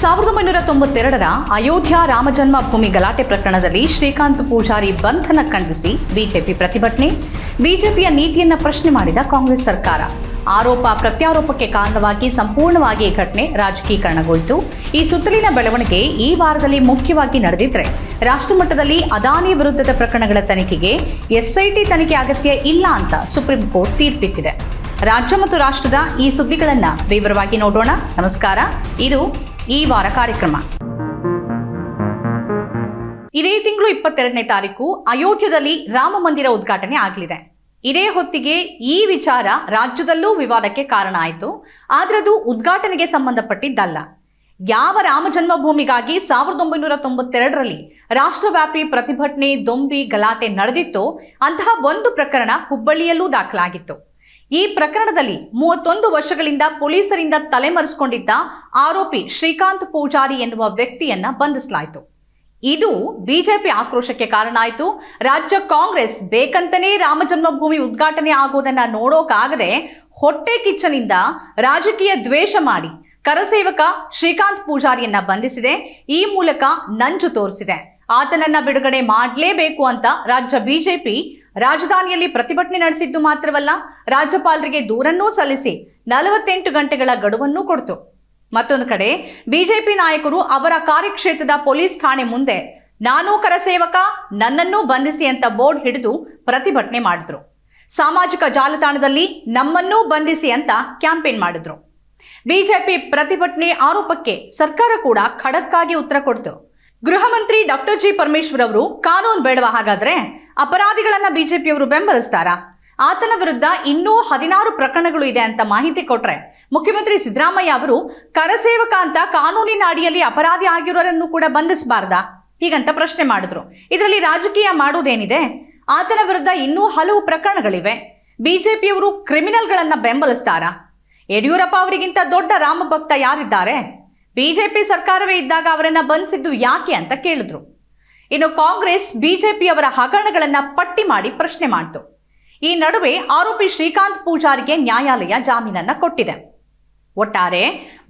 ಸಾವಿರದ ಒಂಬೈನೂರ ತೊಂಬತ್ತೆರಡರ ಅಯೋಧ್ಯ ರಾಮಜನ್ಮ ಭೂಮಿ ಗಲಾಟೆ ಪ್ರಕರಣದಲ್ಲಿ ಶ್ರೀಕಾಂತ್ ಪೂಜಾರಿ ಬಂಧನ ಖಂಡಿಸಿ ಬಿಜೆಪಿ ಪ್ರತಿಭಟನೆ. ಬಿಜೆಪಿಯ ನೀತಿಯನ್ನ ಪ್ರಶ್ನೆ ಮಾಡಿದ ಕಾಂಗ್ರೆಸ್ ಸರ್ಕಾರ. ಆರೋಪ ಪ್ರತ್ಯಾರೋಪಕ್ಕೆ ಕಾರಣವಾಗಿ ಸಂಪೂರ್ಣವಾಗಿ ಘಟನೆ ರಾಜಕೀಕರಣಗೊಳಿತು. ಈ ಸುತ್ತಲಿನ ಬೆಳವಣಿಗೆ ಈ ವಾರದಲ್ಲಿ ಮುಖ್ಯವಾಗಿ ನಡೆದಿದ್ರೆ, ರಾಷ್ಟ್ರಮಟ್ಟದಲ್ಲಿ ಅದಾನಿ ವಿರುದ್ಧದ ಪ್ರಕರಣಗಳ ತನಿಖೆಗೆ ಎಸ್ಐಟಿ ತನಿಖೆ ಅಗತ್ಯ ಇಲ್ಲ ಅಂತ ಸುಪ್ರೀಂ ಕೋರ್ಟ್ ತೀರ್ಪಿಟ್ಟಿದೆ. ರಾಜ್ಯ ಮತ್ತು ರಾಷ್ಟ್ರದ ಈ ಸುದ್ದಿಗಳನ್ನ ವಿವರವಾಗಿ ನೋಡೋಣ. ನಮಸ್ಕಾರ. ಇದು ಈ ವಾರ ಕಾರ್ಯಕ್ರಮ. ಇದೇ ತಿಂಗಳು ಇಪ್ಪತ್ತೆರಡನೇ ತಾರೀಕು ಅಯೋಧ್ಯದಲ್ಲಿ ರಾಮ ಮಂದಿರ ಉದ್ಘಾಟನೆ ಆಗಲಿದೆ. ಇದೇ ಹೊತ್ತಿಗೆ ಈ ವಿಚಾರ ರಾಜ್ಯದಲ್ಲೂ ವಿವಾದಕ್ಕೆ ಕಾರಣ ಆಯಿತು. ಆದ್ರದು ಉದ್ಘಾಟನೆಗೆ ಸಂಬಂಧಪಟ್ಟಿದ್ದಲ್ಲ. ಯಾವ ರಾಮ ಜನ್ಮಭೂಮಿಗಾಗಿ ಸಾವಿರದ ಒಂಬೈನೂರ ತೊಂಬತ್ತೆರಡರಲ್ಲಿ ರಾಷ್ಟ್ರವ್ಯಾಪಿ ಪ್ರತಿಭಟನೆ ದೊಂಬಿ ಗಲಾಟೆ ನಡೆದಿತ್ತೋ ಅಂತಹ ಒಂದು ಪ್ರಕರಣ ಹುಬ್ಬಳ್ಳಿಯಲ್ಲೂ ದಾಖಲಾಗಿತ್ತು. ಈ ಪ್ರಕರಣದಲ್ಲಿ ಮೂವತ್ತೊಂದು ವರ್ಷಗಳಿಂದ ಪೊಲೀಸರಿಂದ ತಲೆಮರೆಸಿಕೊಂಡಿದ್ದ ಆರೋಪಿ ಶ್ರೀಕಾಂತ್ ಪೂಜಾರಿ ಎನ್ನುವ ವ್ಯಕ್ತಿಯನ್ನ ಬಂಧಿಸಲಾಯಿತು. ಇದು ಬಿಜೆಪಿ ಆಕ್ರೋಶಕ್ಕೆ ಕಾರಣ ಆಯಿತು. ರಾಜ್ಯ ಕಾಂಗ್ರೆಸ್ ಬೇಕಂತನೇ ರಾಮ ಜನ್ಮಭೂಮಿ ಉದ್ಘಾಟನೆ ಆಗೋದನ್ನ ನೋಡೋಕಾಗದೆ ಹೊಟ್ಟೆ ಕಿಚ್ಚನಿಂದ ರಾಜಕೀಯ ದ್ವೇಷ ಮಾಡಿ ಕರಸೇವಕ ಶ್ರೀಕಾಂತ್ ಪೂಜಾರಿಯನ್ನ ಬಂಧಿಸಿದೆ. ಈ ಮೂಲಕ ನಂಜು ತೋರಿಸಿದೆ. ಆತನನ್ನ ಬಿಡುಗಡೆ ಮಾಡಲೇಬೇಕು ಅಂತ ರಾಜ್ಯ ಬಿಜೆಪಿ ರಾಜಧಾನಿಯಲ್ಲಿ ಪ್ರತಿಭಟನೆ ನಡೆಸಿದ್ದು ಮಾತ್ರವಲ್ಲ, ರಾಜ್ಯಪಾಲರಿಗೆ ದೂರನ್ನೂ ಸಲ್ಲಿಸಿ ನಲವತ್ತೆಂಟು ಗಂಟೆಗಳ ಗಡುವನ್ನೂ ಕೊಡ್ತು. ಮತ್ತೊಂದು ಕಡೆ, ಬಿಜೆಪಿ ನಾಯಕರು ಅವರ ಕಾರ್ಯಕ್ಷೇತ್ರದ ಪೊಲೀಸ್ ಠಾಣೆ ಮುಂದೆ, ನಾನೂ ಕರಸೇವಕ, ನನ್ನನ್ನೂ ಬಂಧಿಸಿ ಅಂತ ಬೋರ್ಡ್ ಹಿಡಿದು ಪ್ರತಿಭಟನೆ ಮಾಡಿದ್ರು. ಸಾಮಾಜಿಕ ಜಾಲತಾಣದಲ್ಲಿ, ನಮ್ಮನ್ನೂ ಬಂಧಿಸಿ ಅಂತ ಕ್ಯಾಂಪೇನ್ ಮಾಡಿದ್ರು. ಬಿಜೆಪಿ ಪ್ರತಿಭಟನೆ ಆರೋಪಕ್ಕೆ ಸರ್ಕಾರ ಕೂಡ ಖಡಕ್ಕಾಗಿ ಉತ್ತರ ಕೊಡ್ತು. ಗೃಹ ಮಂತ್ರಿ ಡಾಕ್ಟರ್ ಜಿ ಪರಮೇಶ್ವರ್ ಅವರು ಕಾನೂನು ಬೇಡವಾ ಹಾಗಾದ್ರೆ? ಅಪರಾಧಿಗಳನ್ನ ಬಿಜೆಪಿಯವರು ಬೆಂಬಲಿಸ್ತಾರಾ? ಆತನ ವಿರುದ್ಧ ಇನ್ನೂ ಹದಿನಾರು ಪ್ರಕರಣಗಳು ಇದೆ ಅಂತ ಮಾಹಿತಿ ಕೊಟ್ರೆ, ಮುಖ್ಯಮಂತ್ರಿ ಸಿದ್ದರಾಮಯ್ಯ ಅವರು ಕರಸೇವಕ ಅಂತ ಕಾನೂನಿನ ಅಡಿಯಲ್ಲಿ ಅಪರಾಧಿ ಆಗಿರೋರನ್ನು ಕೂಡ ಬಂಧಿಸಬಾರ್ದಾ? ಹೀಗಂತ ಪ್ರಶ್ನೆ ಮಾಡಿದ್ರು. ಇದರಲ್ಲಿ ರಾಜಕೀಯ ಮಾಡುವುದೇನಿದೆ? ಆತನ ವಿರುದ್ಧ ಇನ್ನೂ ಹಲವು ಪ್ರಕರಣಗಳಿವೆ. ಬಿಜೆಪಿಯವರು ಕ್ರಿಮಿನಲ್ಗಳನ್ನ ಬೆಂಬಲಿಸ್ತಾರಾ? ಯಡಿಯೂರಪ್ಪ ಅವರಿಗಿಂತ ದೊಡ್ಡ ರಾಮಭಕ್ತ ಯಾರಿದ್ದಾರೆ? ಬಿಜೆಪಿ ಸರ್ಕಾರವೇ ಇದ್ದಾಗ ಅವರನ್ನ ಬಂಧಿಸಿದ್ದು ಯಾಕೆ ಅಂತ ಕೇಳಿದ್ರು. ಇನ್ನು ಕಾಂಗ್ರೆಸ್ ಬಿಜೆಪಿಯವರ ಹಗರಣಗಳನ್ನ ಪಟ್ಟಿ ಮಾಡಿ ಪ್ರಶ್ನೆ ಮಾಡಿತು. ಈ ನಡುವೆ ಆರೋಪಿ ಶ್ರೀಕಾಂತ್ ಪೂಜಾರಿಗೆ ನ್ಯಾಯಾಲಯ ಜಾಮೀನನ್ನ ಕೊಟ್ಟಿದೆ. ಒಟ್ಟಾರೆ,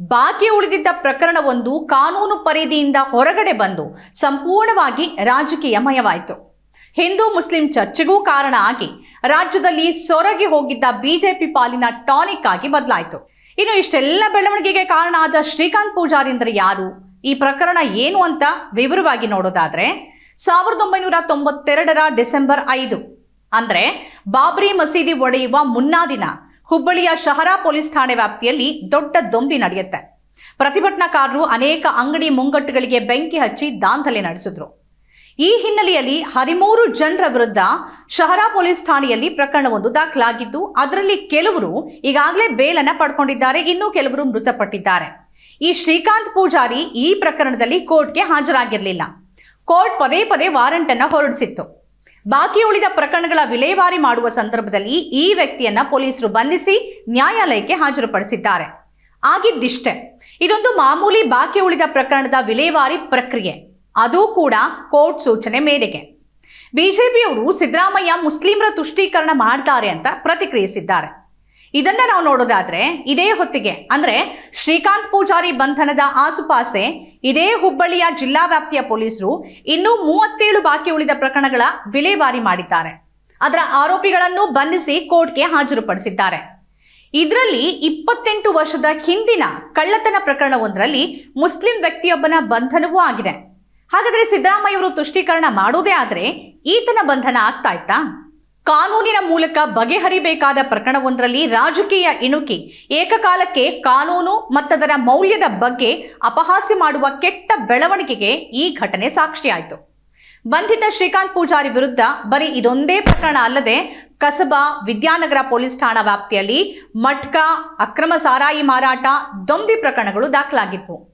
ಬಾಕಿ ಉಳಿದಿದ್ದ ಪ್ರಕರಣವೊಂದು ಕಾನೂನು ಪರಿಧಿಯಿಂದ ಹೊರಗಡೆ ಬಂದು ಸಂಪೂರ್ಣವಾಗಿ ರಾಜಕೀಯಮಯವಾಯಿತು. ಹಿಂದೂ ಮುಸ್ಲಿಂ ಚರ್ಚೆಗೂ ಕಾರಣ ಆಗಿ ರಾಜ್ಯದಲ್ಲಿ ಸೊರಗಿ ಹೋಗಿದ್ದ ಬಿಜೆಪಿ ಪಾಲಿನ ಟಾನಿಕ್ ಆಗಿ ಬದಲಾಯಿತು. ಇನ್ನು ಇಷ್ಟೆಲ್ಲ ಬೆಳವಣಿಗೆಗೆ ಕಾರಣ ಆದ ಶ್ರೀಕಾಂತ್ ಪೂಜಾರಿ ಅಂದ್ರೆ ಯಾರು? ಈ ಪ್ರಕರಣ ಏನು ಅಂತ ವಿವರವಾಗಿ ನೋಡೋದಾದ್ರೆ, ಸಾವಿರದ ಒಂಬೈನೂರ ತೊಂಬತ್ತೆರಡರ ಡಿಸೆಂಬರ್ ಐದು, ಅಂದ್ರೆ ಬಾಬ್ರಿ ಮಸೀದಿ ಒಡೆಯುವ ಮುನ್ನಾ ದಿನ ಹುಬ್ಬಳ್ಳಿಯ ಶಹರಾ ಪೊಲೀಸ್ ಠಾಣೆ ವ್ಯಾಪ್ತಿಯಲ್ಲಿ ದೊಡ್ಡ ದೊಂಬಿ ನಡೆಯುತ್ತೆ. ಪ್ರತಿಭಟನಾಕಾರರು ಅನೇಕ ಅಂಗಡಿ ಮುಂಗಟ್ಟುಗಳಿಗೆ ಬೆಂಕಿ ಹಚ್ಚಿ ದಾಂಧಲೆ ನಡೆಸಿದ್ರು. ಈ ಹಿನ್ನೆಲೆಯಲ್ಲಿ ಹದಿಮೂರು ಜನರ ವಿರುದ್ಧ ಶಹರಾ ಪೊಲೀಸ್ ಠಾಣೆಯಲ್ಲಿ ಪ್ರಕರಣವೊಂದು ದಾಖಲಾಗಿದ್ದು, ಅದರಲ್ಲಿ ಕೆಲವರು ಈಗಾಗಲೇ ಬೇಲನ್ನ ಪಡ್ಕೊಂಡಿದ್ದಾರೆ, ಇನ್ನೂ ಕೆಲವರು ಮೃತಪಟ್ಟಿದ್ದಾರೆ. ಈ ಶ್ರೀಕಾಂತ್ ಪೂಜಾರಿ ಈ ಪ್ರಕರಣದಲ್ಲಿ ಕೋರ್ಟ್ಗೆ ಹಾಜರಾಗಿರಲಿಲ್ಲ. ಕೋರ್ಟ್ ಪದೇ ಪದೇ ವಾರೆಂಟ್ ಅನ್ನ ಹೊರಡಿಸಿತ್ತು. ಬಾಕಿ ಉಳಿದ ಪ್ರಕರಣಗಳ ವಿಲೇವಾರಿ ಮಾಡುವ ಸಂದರ್ಭದಲ್ಲಿ ಈ ವ್ಯಕ್ತಿಯನ್ನ ಪೊಲೀಸರು ಬಂಧಿಸಿ ನ್ಯಾಯಾಲಯಕ್ಕೆ ಹಾಜರುಪಡಿಸಿದ್ದಾರೆ. ಆಗಿದ್ದಿಷ್ಟೇ. ಇದೊಂದು ಮಾಮೂಲಿ ಬಾಕಿ ಉಳಿದ ಪ್ರಕರಣದ ವಿಲೇವಾರಿ ಪ್ರಕ್ರಿಯೆ. ಅದು ಕೂಡ ಕೋರ್ಟ್ ಸೂಚನೆ ಮೇರೆಗೆ. ಬಿಜೆಪಿಯವರು ಸಿದ್ದರಾಮಯ್ಯ ಮುಸ್ಲಿಮರ ತುಷ್ಟೀಕರಣ ಮಾಡ್ತಾರೆ ಅಂತ ಪ್ರತಿಕ್ರಿಯಿಸಿದ್ದಾರೆ. ಇದನ್ನ ನಾವು ನೋಡೋದಾದ್ರೆ ಇದೇ ಹೊತ್ತಿಗೆ, ಅಂದ್ರೆ ಶ್ರೀಕಾಂತ್ ಪೂಜಾರಿ ಬಂಧನದ ಆಸುಪಾಸೆ, ಇದೇ ಹುಬ್ಬಳ್ಳಿಯ ಜಿಲ್ಲಾ ವ್ಯಾಪ್ತಿಯ ಪೊಲೀಸರು ಇನ್ನೂ ಮೂವತ್ತೇಳು ಬಾಕಿ ಉಳಿದ ಪ್ರಕರಣಗಳ ವಿಲೇವಾರಿ ಮಾಡಿದ್ದಾರೆ. ಅದರ ಆರೋಪಿಗಳನ್ನು ಬಂಧಿಸಿ ಕೋರ್ಟ್ಗೆ ಹಾಜರುಪಡಿಸಿದ್ದಾರೆ. ಇದರಲ್ಲಿ ಇಪ್ಪತ್ತೆಂಟು ವರ್ಷದ ಹಿಂದಿನ ಕಳ್ಳತನ ಪ್ರಕರಣವೊಂದರಲ್ಲಿ ಮುಸ್ಲಿಂ ವ್ಯಕ್ತಿಯೊಬ್ಬನ ಬಂಧನವೂ ಆಗಿದೆ. ಹಾಗಾದ್ರೆ ಸಿದ್ದರಾಮಯ್ಯವರು ತುಷ್ಟೀಕರಣ ಮಾಡೋದೇ ಆದ್ರೆ ಈತನ ಬಂಧನ ಆಗ್ತಾ ಇತ್ತಾ? ಕಾನೂನಿನ ಮೂಲಕ ಬಗೆಹರಿಬೇಕಾದ ಪ್ರಕರಣವೊಂದರಲ್ಲಿ ರಾಜಕೀಯ ಇಣುಕಿ, ಏಕಕಾಲಕ್ಕೆ ಕಾನೂನು ಮತ್ತದರ ಮೌಲ್ಯದ ಬಗ್ಗೆ ಅಪಹಾಸ್ಯ ಮಾಡುವ ಕೆಟ್ಟ ಬೆಳವಣಿಗೆಗೆ ಈ ಘಟನೆ ಸಾಕ್ಷಿಯಾಯಿತು. ಬಂಧಿತ ಶ್ರೀಕಾಂತ್ ಪೂಜಾರಿ ವಿರುದ್ಧ ಬರೀ ಇದೊಂದೇ ಪ್ರಕರಣ ಅಲ್ಲದೆ ಕಸಬಾ, ವಿದ್ಯಾನಗರ ಪೊಲೀಸ್ ಠಾಣಾ ವ್ಯಾಪ್ತಿಯಲ್ಲಿ ಮಟ್ಕಾ, ಅಕ್ರಮ ಸಾರಾಯಿ ಮಾರಾಟ, ದೊಂಬಿ ಪ್ರಕರಣಗಳು ದಾಖಲಾಗಿದ್ವು.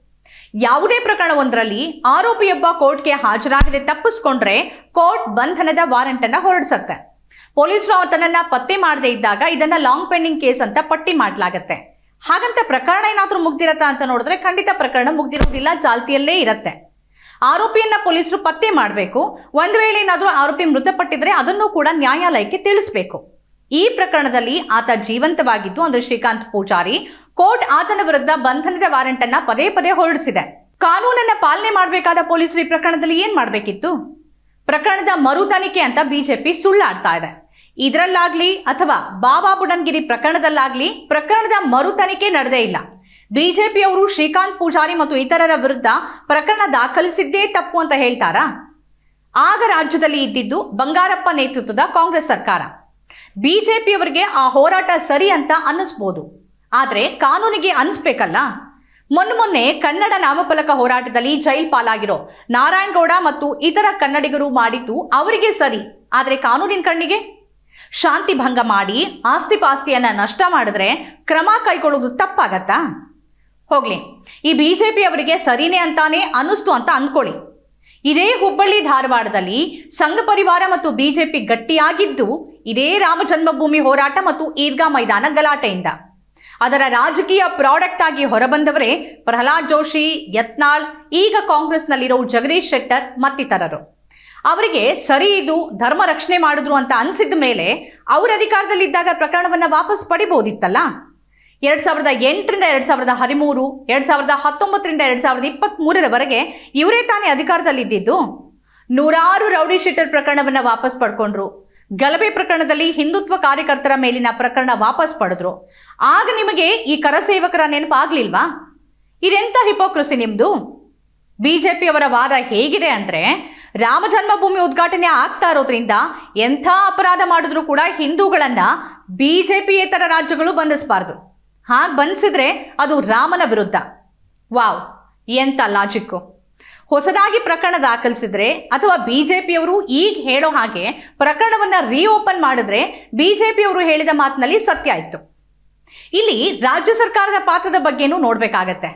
ಯಾವುದೇ ಪ್ರಕರಣವೊಂದರಲ್ಲಿ ಆರೋಪಿಯೊಬ್ಬ ಕೋರ್ಟ್ಗೆ ಹಾಜರಾಗದೆ ತಪ್ಪಿಸ್ಕೊಂಡ್ರೆ ಕೋರ್ಟ್ ಬಂಧನದ ವಾರೆಂಟ್ ಅನ್ನ ಹೊರಡಿಸತ್ತೆ. ಪೊಲೀಸರು ಆತನನ್ನ ಪತ್ತೆ ಮಾಡದೆ ಇದ್ದಾಗ ಇದನ್ನ ಲಾಂಗ್ ಪೆಂಡಿಂಗ್ ಕೇಸ್ ಅಂತ ಪಟ್ಟಿ ಮಾಡಲಾಗತ್ತೆ. ಹಾಗಂತ ಪ್ರಕರಣ ಏನಾದ್ರೂ ಮುಗ್ದಿರತ್ತಾ ಅಂತ ನೋಡಿದ್ರೆ ಖಂಡಿತ ಪ್ರಕರಣ ಮುಗ್ದಿರೋದಿಲ್ಲ, ಚಾಲ್ತಿಯಲ್ಲೇ ಇರತ್ತೆ. ಆರೋಪಿಯನ್ನ ಪೊಲೀಸರು ಪತ್ತೆ ಮಾಡಬೇಕು. ಒಂದು ವೇಳೆ ಏನಾದರೂ ಆರೋಪಿ ಮೃತಪಟ್ಟಿದ್ರೆ ಅದನ್ನು ಕೂಡ ನ್ಯಾಯಾಲಯಕ್ಕೆ ತಿಳಿಸಬೇಕು. ಈ ಪ್ರಕರಣದಲ್ಲಿ ಆತ ಜೀವಂತವಾಗಿದ್ದು ಅಂದ್ರೆ ಶ್ರೀಕಾಂತ್ ಪೂಜಾರಿ ಕೋರ್ಟ್ ಆತನ ವಿರುದ್ಧ ಬಂಧನದ ವಾರೆಂಟ್ ಅನ್ನ ಪದೇ ಪದೇ ಹೊರಡಿಸಿದೆ. ಕಾನೂನನ್ನ ಪಾಲನೆ ಮಾಡಬೇಕಾದ ಪೊಲೀಸರು ಈ ಪ್ರಕರಣದಲ್ಲಿ ಏನ್ ಮಾಡಬೇಕಿತ್ತು? ಪ್ರಕರಣದ ಮರು ತನಿಖೆ ಅಂತ ಬಿಜೆಪಿ ಸುಳ್ಳಾಡ್ತಾ ಇದೆ. ಇದರಲ್ಲಾಗ್ಲಿ ಅಥವಾ ಬಾಬಾ ಬುಡನ್ಗಿರಿ ಪ್ರಕರಣದಲ್ಲಾಗ್ಲಿ ಪ್ರಕರಣದ ಮರು ತನಿಖೆ ನಡೆದೇ ಇಲ್ಲ. ಬಿಜೆಪಿಯವರು ಶ್ರೀಕಾಂತ್ ಪೂಜಾರಿ ಮತ್ತು ಇತರರ ವಿರುದ್ಧ ಪ್ರಕರಣ ದಾಖಲಿಸಿದ್ದೇ ತಪ್ಪು ಅಂತ ಹೇಳ್ತಾರಾ? ಆಗ ರಾಜ್ಯದಲ್ಲಿ ಇದ್ದಿದ್ದು ಬಂಗಾರಪ್ಪ ನೇತೃತ್ವದ ಕಾಂಗ್ರೆಸ್ ಸರ್ಕಾರ. ಬಿಜೆಪಿಯವರಿಗೆ ಆ ಹೋರಾಟ ಸರಿ ಅಂತ ಅನ್ನಿಸ್ಬೋದು. ಆದ್ರೆ ಕಾನೂನಿಗೆ ಅನಿಸ್ಬೇಕಲ್ಲ? ಮೊನ್ನೆ ಮೊನ್ನೆ ಕನ್ನಡ ನಾಮಫಲಕ ಹೋರಾಟದಲ್ಲಿ ಜೈಲ್ ಪಾಲಾಗಿರೋ ನಾರಾಯಣಗೌಡ ಮತ್ತು ಇತರ ಕನ್ನಡಿಗರು ಮಾಡಿದ್ದು ಅವರಿಗೆ ಸರಿ. ಆದರೆ ಕಾನೂನಿನ ಕಣ್ಣಿಗೆ? ಶಾಂತಿ ಭಂಗ ಮಾಡಿ ಆಸ್ತಿ ಪಾಸ್ತಿಯನ್ನ ನಷ್ಟ ಮಾಡಿದ್ರೆ ಕ್ರಮ ಕೈಗೊಳ್ಳೋದು ತಪ್ಪಾಗತ್ತಾ? ಹೋಗ್ಲಿ, ಈ ಬಿಜೆಪಿ ಅವರಿಗೆ ಸರಿನೇ ಅಂತಾನೆ ಅನಿಸ್ತು ಅಂತ ಅಂದ್ಕೊಳ್ಳಿ ಇದೇ ಹುಬ್ಬಳ್ಳಿ ಧಾರವಾಡದಲ್ಲಿ ಸಂಘ ಪರಿವಾರ ಮತ್ತು ಬಿಜೆಪಿ ಗಟ್ಟಿಯಾಗಿದ್ದು ಇದೇ ರಾಮ ಜನ್ಮಭೂಮಿ ಹೋರಾಟ ಮತ್ತು ಈದ್ಗಾ ಮೈದಾನ ಗಲಾಟೆಯಿಂದ. ಅದರ ರಾಜಕೀಯ ಪ್ರಾಡಕ್ಟ್ ಆಗಿ ಹೊರಬಂದವರೇ ಪ್ರಹ್ಲಾದ್ ಜೋಶಿ, ಯತ್ನಾಳ್, ಈಗ ಕಾಂಗ್ರೆಸ್ನಲ್ಲಿರೋ ಜಗದೀಶ್ ಶೆಟ್ಟರ್ ಮತ್ತಿತರರು. ಅವರಿಗೆ ಸರಿ ಇದು, ಧರ್ಮ ರಕ್ಷಣೆ ಮಾಡಿದ್ರು ಅಂತ ಅನಿಸಿದ ಮೇಲೆ ಅವ್ರ ಅಧಿಕಾರದಲ್ಲಿದ್ದಾಗ ಪ್ರಕರಣವನ್ನ ವಾಪಸ್ ಪಡಿಬೋದಿತ್ತಲ್ಲ? ಎರಡ್ ಸಾವಿರದ ಎಂಟರಿಂದ ಎರಡ್ ಸಾವಿರದ ಹದಿಮೂರು, ಎರಡ್ ಸಾವಿರದ ಹತ್ತೊಂಬತ್ತರಿಂದ ಎರಡ್ ಸಾವಿರದ ಇಪ್ಪತ್ತ್ ಮೂರರವರೆಗೆ ಇವರೇ ತಾನೇ ಅಧಿಕಾರದಲ್ಲಿದ್ದಿದ್ದು? ನೂರಾರು ರೌಡಿ ಶೆಟ್ಟರ್ ಪ್ರಕರಣವನ್ನ ವಾಪಸ್ ಪಡ್ಕೊಂಡ್ರು. ಗಲಭೆ ಪ್ರಕರಣದಲ್ಲಿ ಹಿಂದುತ್ವ ಕಾರ್ಯಕರ್ತರ ಮೇಲಿನ ಪ್ರಕರಣ ವಾಪಸ್ ಪಡೆದ್ರು. ಆಗ ನಿಮಗೆ ಈ ಕರಸೇವಕರ ನೆನಪಾಗ್ಲಿಲ್ವಾ ಇದೆಂತ ಹಿಪೋಕ್ರಸಿ ನಿಮ್ದು? ಬಿಜೆಪಿಯವರ ವಾದ ಹೇಗಿದೆ ಅಂದ್ರೆ ರಾಮ ಜನ್ಮಭೂಮಿ ಉದ್ಘಾಟನೆ ಆಗ್ತಾ ಇರೋದ್ರಿಂದ ಎಂಥ ಅಪರಾಧ ಮಾಡಿದ್ರು ಕೂಡ ಹಿಂದೂಗಳನ್ನ ಬಿಜೆಪಿಯೇತರ ರಾಜ್ಯಗಳು ಬಂಧಿಸಬಾರ್ದು. ಹಾಗೆ ಬಂಧಿಸಿದ್ರೆ ಅದು ರಾಮನ ವಿರುದ್ಧ. ವಾವ್, ಎಂತ ಲಾಜಿಕ್ಕು ಹೊಸದಾಗಿ ಪ್ರಕರಣ ದಾಖಲಿಸಿದ್ರೆ ಅಥವಾ ಬಿಜೆಪಿಯವರು ಈಗ ಹೇಳೋ ಹಾಗೆ ಪ್ರಕರಣವನ್ನ ರೀಓಪನ್ ಮಾಡಿದ್ರೆ ಬಿಜೆಪಿಯವರು ಹೇಳಿದ ಮಾತಿನಲ್ಲಿ ಸತ್ಯ ಇತ್ತು ಇಲ್ಲಿ ರಾಜ್ಯ ಸರ್ಕಾರದ ಪಾತ್ರದ ಬಗ್ಗೆನೂ ನೋಡಬೇಕಾಗತ್ತೆ.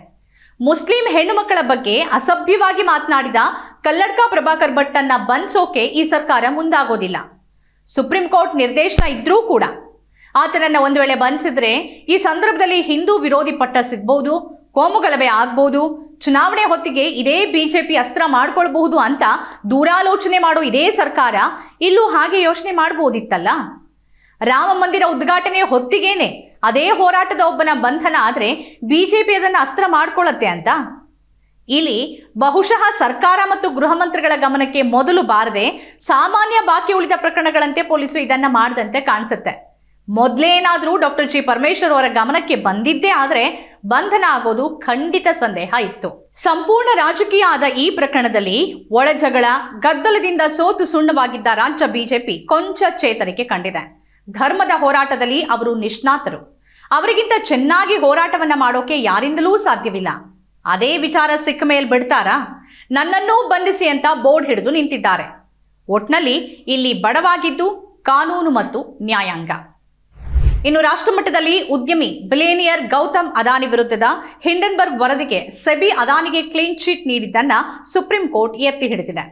ಮುಸ್ಲಿಂ ಹೆಣ್ಣು ಮಕ್ಕಳ ಬಗ್ಗೆ ಅಸಭ್ಯವಾಗಿ ಮಾತನಾಡಿದ ಕಲ್ಲಡ್ಕ ಪ್ರಭಾಕರ್ ಭಟ್ಟನ್ನ ಬಂಧಿಸೋಕೆ ಈ ಸರ್ಕಾರ ಮುಂದಾಗೋದಿಲ್ಲ. ಸುಪ್ರೀಂ ಕೋರ್ಟ್ ನಿರ್ದೇಶನ ಇದ್ರೂ ಕೂಡ. ಆತನನ್ನ ಒಂದು ವೇಳೆ ಬಂಧಿಸಿದ್ರೆ ಈ ಸಂದರ್ಭದಲ್ಲಿ ಹಿಂದೂ ವಿರೋಧಿ ಪಟ್ಟ ಸಿಗ್ಬಹುದು ಕೋಮುಗಲಭೆ ಆಗ್ಬಹುದು ಚುನಾವಣೆ ಹೊತ್ತಿಗೆ ಇದೇ ಬಿಜೆಪಿ ಅಸ್ತ್ರ ಮಾಡ್ಕೊಳ್ಬಹುದು ಅಂತ ದೂರಾಲೋಚನೆ ಮಾಡೋ ಇದೇ ಸರ್ಕಾರ ಇಲ್ಲೂ ಹಾಗೆ ಯೋಚನೆ ಮಾಡಬಹುದಿತ್ತಲ್ಲ ರಾಮ ಮಂದಿರ ಉದ್ಘಾಟನೆ ಹೊತ್ತಿಗೇನೆ ಅದೇ ಹೋರಾಟದ ಒಬ್ಬನ ಬಂಧನ ಆದ್ರೆ ಬಿಜೆಪಿ ಅದನ್ನ ಅಸ್ತ್ರ ಮಾಡ್ಕೊಳ್ಳತ್ತೆ ಅಂತ? ಇಲ್ಲಿ ಬಹುಶಃ ಸರ್ಕಾರ ಮತ್ತು ಗೃಹ ಮಂತ್ರಿಗಳ ಗಮನಕ್ಕೆ ಮೊದಲು ಬಾರದೆ ಸಾಮಾನ್ಯ ಬಾಕಿ ಉಳಿದ ಪ್ರಕರಣಗಳಂತೆ ಪೊಲೀಸರು ಇದನ್ನ ಮಾಡದಂತೆ ಕಾಣಿಸುತ್ತೆ. ಮೊದಲೇನಾದರೂ ಡಾಕ್ಟರ್ ಜಿ ಪರಮೇಶ್ವರ್ ಅವರ ಗಮನಕ್ಕೆ ಬಂದಿದ್ದೇ ಆದ್ರೆ ಬಂಧನ ಆಗೋದು ಖಂಡಿತ ಸಂದೇಹ ಇತ್ತು. ಸಂಪೂರ್ಣ ರಾಜಕೀಯ ಆದ ಈ ಪ್ರಕರಣದಲ್ಲಿ ಒಳಜಗಳ ಗದ್ದಲದಿಂದ ಸೋತು ಸುಣ್ಣವಾಗಿದ್ದ ರಾಜ್ಯ ಬಿಜೆಪಿ ಕೊಂಚ ಚೇತರಿಕೆ ಕಂಡಿದೆ. ಧರ್ಮದ ಹೋರಾಟದಲ್ಲಿ ಅವರು ನಿಷ್ಣಾತರು. ಅವರಿಗಿಂತ ಚೆನ್ನಾಗಿ ಹೋರಾಟವನ್ನ ಮಾಡೋಕೆ ಯಾರಿಂದಲೂ ಸಾಧ್ಯವಿಲ್ಲ. ಅದೇ ವಿಚಾರ ಸಿಕ್ಕ ಮೇಲೆ ಬಿಡ್ತಾರಾ? ನನ್ನನ್ನೂ ಬಂಧಿಸಿ ಅಂತ ಬೋರ್ಡ್ ಹಿಡಿದು ನಿಂತಿದ್ದಾರೆ. ಒಟ್ನಲ್ಲಿ ಇಲ್ಲಿ ಬಡವಾಗಿದ್ದು ಕಾನೂನು ಮತ್ತು ನ್ಯಾಯಾಂಗ. ಇನ್ನು ರಾಷ್ಟ್ರಮಟ್ಟದಲ್ಲಿ ಉದ್ಯಮಿ ಬಿಲೇನಿಯರ್ ಗೌತಮ್ ಅದಾನಿ ವಿರುದ್ಧದ ಹಿಂಡನ್ಬರ್ಗ್ ವರದಿಗೆ ಸೆಬಿ ಅದಾನಿಗೆ ಕ್ಲೀನ್ ಚೀಟ್ ನೀಡಿದ್ದನ್ನ ಸುಪ್ರೀಂ ಕೋರ್ಟ್ ಎತ್ತಿ ಹಿಡಿದಿದೆ.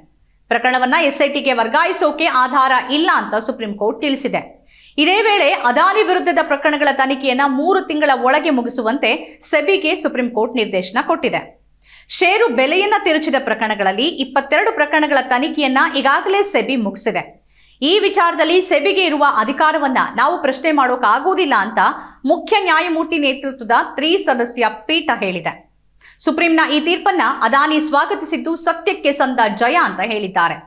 ಪ್ರಕರಣವನ್ನ ಎಸ್ಐಟಿಗೆ ವರ್ಗಾಯಿಸೋಕೆ ಆಧಾರ ಇಲ್ಲ ಅಂತ ಸುಪ್ರೀಂ ಕೋರ್ಟ್ ತಿಳಿಸಿದೆ. ಇದೇ ವೇಳೆ ಅದಾನಿ ವಿರುದ್ಧದ ಪ್ರಕರಣಗಳ ತನಿಖೆಯನ್ನ ಮೂರು ತಿಂಗಳ ಒಳಗೆ ಮುಗಿಸುವಂತೆ ಸೆಬಿಗೆ ಸುಪ್ರೀಂ ಕೋರ್ಟ್ ನಿರ್ದೇಶನ ಕೊಟ್ಟಿದೆ. ಷೇರು ಬೆಲೆಯನ್ನ ತಿರುಚಿದ ಪ್ರಕರಣಗಳಲ್ಲಿ ಇಪ್ಪತ್ತೆರಡು ಪ್ರಕರಣಗಳ ತನಿಖೆಯನ್ನ ಈಗಾಗಲೇ ಸೆಬಿ ಮುಗಿಸಿದೆ. ಈ ವಿಚಾರದಲ್ಲಿ ಸೆಬಿಗೆ ಇರುವ ಅಧಿಕಾರವನ್ನ ನಾವು ಪ್ರಶ್ನೆ ಮಾಡೋಕ್ಕಾಗುವುದಿಲ್ಲ ಅಂತ ಮುಖ್ಯ ನ್ಯಾಯಮೂರ್ತಿ ನೇತೃತ್ವದ ತ್ರಿ ಸದಸ್ಯ ಪೀಠ ಹೇಳಿದೆ. ಸುಪ್ರೀಂನ ಈ ತೀರ್ಪನ್ನ ಅದಾನಿ ಸ್ವಾಗತಿಸಿದ್ದು ಸತ್ಯಕ್ಕೆ ಸಂದ ಜಯ ಅಂತ ಹೇಳಿದ್ದಾರೆ.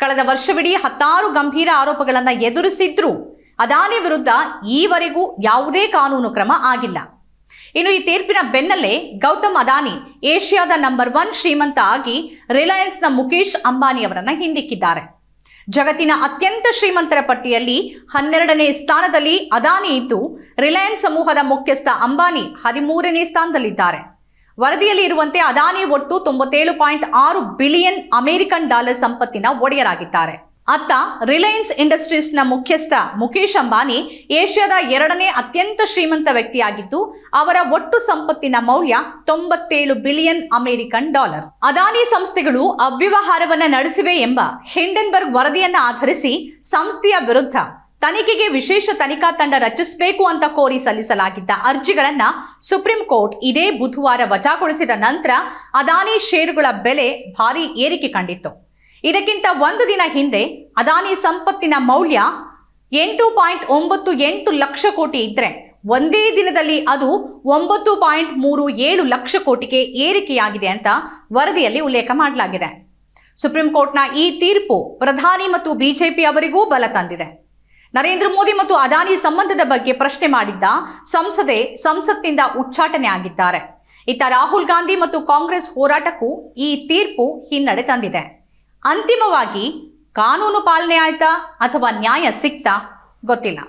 ಕಳೆದ ವರ್ಷವಿಡೀ ಹತ್ತಾರು ಗಂಭೀರ ಆರೋಪಗಳನ್ನ ಎದುರಿಸಿದ್ರೂ ಅದಾನಿ ವಿರುದ್ಧ ಈವರೆಗೂ ಯಾವುದೇ ಕಾನೂನು ಕ್ರಮ ಆಗಿಲ್ಲ. ಇನ್ನು ಈ ತೀರ್ಪಿನ ಬೆನ್ನಲ್ಲೇ ಗೌತಮ್ ಅದಾನಿ ಏಷ್ಯಾದ ನಂಬರ್ ಒನ್ ಶ್ರೀಮಂತ ಆಗಿ ರಿಲಯನ್ಸ್ನ ಮುಖೇಶ್ ಅಂಬಾನಿ ಅವರನ್ನ ಹಿಂದಿಕ್ಕಿದ್ದಾರೆ. ಜಗತ್ತಿನ ಅತ್ಯಂತ ಶ್ರೀಮಂತರ ಪಟ್ಟಿಯಲ್ಲಿ ಹನ್ನೆರಡನೇ ಸ್ಥಾನದಲ್ಲಿ ಅದಾನಿ ಇದ್ದು, ರಿಲಯನ್ಸ್ ಸಮೂಹದ ಮುಖ್ಯಸ್ಥ ಅಂಬಾನಿ ಹದಿಮೂರನೇ ಸ್ಥಾನದಲ್ಲಿದ್ದಾರೆ. ವರದಿಯಲ್ಲಿ ಇರುವಂತೆ ಅದಾನಿ ಒಟ್ಟು ತೊಂಬತ್ತೇಳು ಪಾಯಿಂಟ್ ಆರು ಬಿಲಿಯನ್ ಅಮೆರಿಕನ್ ಡಾಲರ್ ಸಂಪತ್ತಿನ ಒಡೆಯರಾಗಿದ್ದಾರೆ. ಅತ್ತ ರಿಲಯನ್ಸ್ ಇಂಡಸ್ಟ್ರೀಸ್ನ ಮುಖ್ಯಸ್ಥ ಮುಖೇಶ್ ಅಂಬಾನಿ ಏಷ್ಯಾದ ಎರಡನೇ ಅತ್ಯಂತ ಶ್ರೀಮಂತ ವ್ಯಕ್ತಿಯಾಗಿದ್ದು, ಅವರ ಒಟ್ಟು ಸಂಪತ್ತಿನ ಮೌಲ್ಯ ತೊಂಬತ್ತೇಳು ಬಿಲಿಯನ್ ಅಮೆರಿಕನ್ ಡಾಲರ್. ಅದಾನಿ ಸಂಸ್ಥೆಗಳು ಅವ್ಯವಹಾರವನ್ನು ನಡೆಸಿವೆ ಎಂಬ ಹಿಂಡೆನ್ಬರ್ಗ್ ವರದಿಯನ್ನ ಆಧರಿಸಿ ಸಂಸ್ಥೆಯ ವಿರುದ್ಧ ತನಿಖೆಗೆ ವಿಶೇಷ ತನಿಖಾ ತಂಡ ರಚಿಸಬೇಕು ಅಂತ ಕೋರಿ ಸಲ್ಲಿಸಲಾಗಿದ್ದ ಅರ್ಜಿಗಳನ್ನ ಸುಪ್ರೀಂ ಕೋರ್ಟ್ ಇದೇ ಬುಧವಾರ ವಜಾಗೊಳಿಸಿದ ನಂತರ ಅದಾನಿ ಷೇರುಗಳ ಬೆಲೆ ಭಾರಿ ಏರಿಕೆ ಕಂಡಿತ್ತು. ಇದಕ್ಕಿಂತ ಒಂದು ದಿನ ಹಿಂದೆ ಅದಾನಿ ಸಂಪತ್ತಿನ ಮೌಲ್ಯ ಎಂಟು ಪಾಯಿಂಟ್ ಒಂಬತ್ತು ಎಂಟು ಲಕ್ಷ ಕೋಟಿ ಇದ್ರೆ ಒಂದೇ ದಿನದಲ್ಲಿ ಅದು ಒಂಬತ್ತು ಪಾಯಿಂಟ್ ಮೂರು ಏಳು ಲಕ್ಷ ಕೋಟಿಗೆ ಏರಿಕೆಯಾಗಿದೆ ಅಂತ ವರದಿಯಲ್ಲಿ ಉಲ್ಲೇಖ ಮಾಡಲಾಗಿದೆ. ಸುಪ್ರೀಂ ಕೋರ್ಟ್ನ ಈ ತೀರ್ಪು ಪ್ರಧಾನಿ ಮತ್ತು ಬಿಜೆಪಿ ಅವರಿಗೂ ಬಲ ತಂದಿದೆ. ನರೇಂದ್ರ ಮೋದಿ ಮತ್ತು ಅದಾನಿ ಸಂಬಂಧದ ಬಗ್ಗೆ ಪ್ರಶ್ನೆ ಮಾಡಿದ್ದ ಸಂಸದೆ ಸಂಸತ್ತಿನಿಂದ ಉಚ್ಚಾಟನೆ ಆಗಿದ್ದಾರೆ. ಇತ್ತ ರಾಹುಲ್ ಗಾಂಧಿ ಮತ್ತು ಕಾಂಗ್ರೆಸ್ ಹೋರಾಟಕ್ಕೂ ಈ ತೀರ್ಪು ಹಿನ್ನಡೆ ತಂದಿದೆ. ಅಂತಿಮವಾಗಿ ಕಾನೂನು ಪಾಲನೆ ಆಯ್ತಾ ಅಥವಾ ನ್ಯಾಯ ಸಿಕ್ತಾ ಗೊತ್ತಿಲ್ಲ.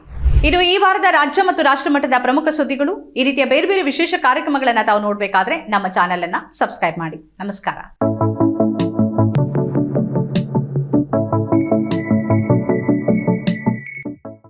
ಇದು ಈ ವಾರದ ರಾಜ್ಯ ಮತ್ತು ರಾಷ್ಟ್ರ ಮಟ್ಟದ ಪ್ರಮುಖ ಸುದ್ದಿಗಳು. ಈ ರೀತಿಯ ಬೇರೆ ಬೇರೆ ವಿಶೇಷ ಕಾರ್ಯಕ್ರಮಗಳನ್ನು ತಾವು ನೋಡಬೇಕಾದ್ರೆ ನಮ್ಮ ಚಾನೆಲ್ ಅನ್ನ ಸಬ್ಸ್ಕ್ರೈಬ್ ಮಾಡಿ. ನಮಸ್ಕಾರ.